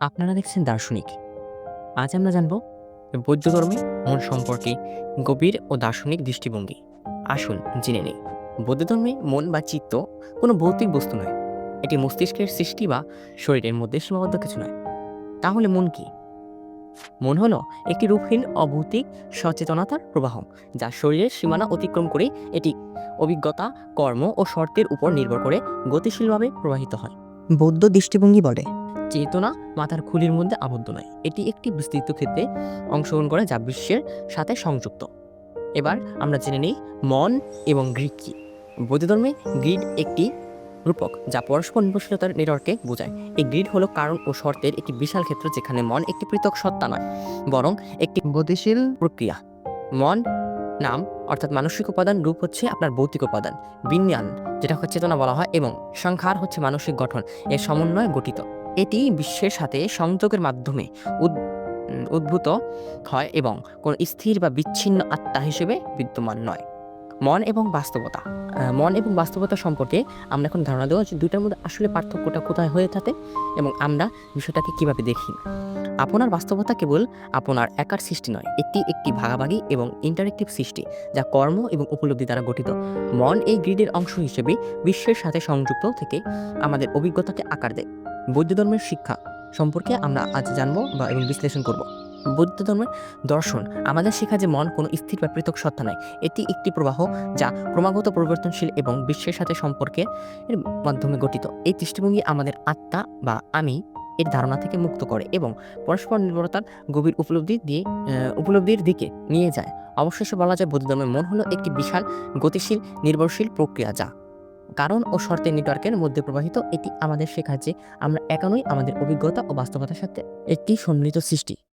আপনারা দেখছেন দার্শনিক। আজ আমরা জানব বৌদ্ধ ধর্মে মন সম্পর্কে গভীর ও দার্শনিক দৃষ্টিভঙ্গি। আসুন জেনে নেই বৌদ্ধ ধর্মে মন বা চিত্ত কোনো ভৌতিক বস্তু নয়। এটি মস্তিষ্কের সৃষ্টি বা শরীরের মধ্যে সীমাবদ্ধ কিছু নয়। তাহলে মন কি? মন হলো একটি রূপহীন, অভৌতিক, সচেতনতার প্রবাহ, যা শরীরের সীমানা অতিক্রম করে এটি অভিজ্ঞতা, কর্ম ও শর্তের উপর নির্ভর করে গতিশীলভাবে প্রবাহিত হয়। বৌদ্ধ দৃষ্টিভঙ্গি বলে চেতনা মাথার খুলির মধ্যে আবদ্ধ নয়। এটি একটি বিস্তৃত ক্ষেত্রে অংশগ্রহণ করে যা বিশ্বের সাথে সংযুক্ত। এবার আমরা জেনে নিই মন এবং গ্রিড কী। বৌদ্ধ ধর্মে গ্রিড একটি রূপক যা পরস্পর নির্ভরশীলতার নেটওয়ার্কে বোঝায়। এই গ্রিড হলো কারণ ও শর্তের একটি বিশাল ক্ষেত্র যেখানে মন একটি পৃথক সত্তা নয় বরং একটি গতিশীল প্রক্রিয়া। মন নাম অর্থাৎ মানসিক উপাদান রূপ হচ্ছে আপনার ভৌতিক উপাদান বিজ্ঞান যেটা হচ্ছে চেতনা বলা হয় এবং সংখ্যার হচ্ছে মানসিক গঠন এর সমন্বয়ে গঠিত। এটি বিশ্বের সাথে সংযোগের মাধ্যমে উদ- উদ্ভূত হয় এবং কোনো স্থির বা বিচ্ছিন্ন আত্মা হিসেবে বিদ্যমান নয়। মন এবং বাস্তবতা। মন এবং বাস্তবতা সম্পর্কে আমরা এখন ধারণা দেওয়া যে দুইটার মধ্যে আসলে পার্থক্যটা কোথায় হয়ে থাকে এবং আমরা বিষয়টাকে কীভাবে দেখি। আপনার বাস্তবতা কেবল আপনার একার সৃষ্টি নয়, এটি একটি ভাগাভাগি এবং ইন্টারেক্টিভ সৃষ্টি যা কর্ম এবং উপলব্ধি দ্বারা গঠিত। মন এই গ্রিডের অংশ হিসেবে বিশ্বের সাথে সংযুক্ত থেকে আমাদের অভিজ্ঞতাকে আকার দেয়। বৌদ্ধ ধর্মের শিক্ষা সম্পর্কে আমরা আজ জানব বা এবং বিশ্লেষণ করব। বৌদ্ধ ধর্মের দর্শন, আমাদের শেখা যে মন, কোনো স্থির বা পৃথক সত্তা নয় এটি একটি প্রবাহ যা ক্রমাগত পরিবর্তনশীল এবং বিশ্বের সাথে সম্পর্কে এর মাধ্যমে গঠিত। এই দৃষ্টিভঙ্গি আমাদের আত্মা বা আমি এর ধারণা থেকে মুক্ত করে এবং পরস্পর নির্ভরতার গভীর উপলব্ধি দিয়ে উপলব্ধির দিকে নিয়ে যায়। অবশেষে বলা যায় বৌদ্ধ ধর্মের মন হলো একটি বিশাল, গতিশীল, নির্ভরশীল প্রক্রিয়া যা কারণ ও শর্তের নেটওয়ার্কের মধ্যে প্রবাহিত এটি আমাদের শেখার যে আমরা একানই আমাদের অভিজ্ঞতা ও বাস্তবতার সাথে একটি সম্মিলিত সৃষ্টি।